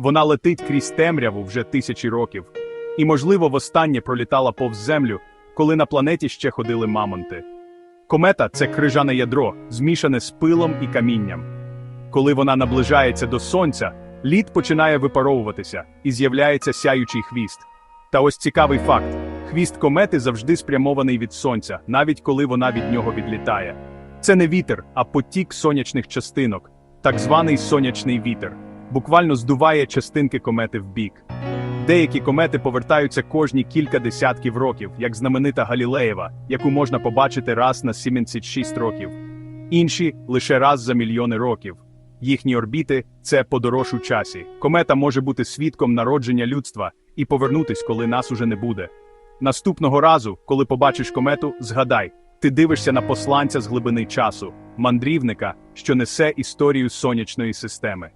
Вона летить крізь темряву вже тисячі років. І, можливо, востаннє пролітала повз землю, коли на планеті ще ходили мамонти. Комета це крижане ядро, змішане з пилом і камінням. Коли вона наближається до сонця, лід починає випаровуватися і з'являється сяючий хвіст. Та ось цікавий факт: хвіст комети завжди спрямований від сонця, навіть коли вона від нього відлітає. Це не вітер, а потік сонячних частинок, так званий сонячний вітер, буквально здуває частинки комети в бік. Деякі комети повертаються кожні кілька десятків років, як знаменита Галілеєва, яку можна побачити раз на 76 років. Інші лише раз за мільйони років. Їхні орбіти це подорож у часі. Комета може бути свідком народження людства і повернутись, коли нас уже не буде. Наступного разу, коли побачиш комету, згадай, ти дивишся на посланця з глибини часу, мандрівника, що несе історію сонячної системи.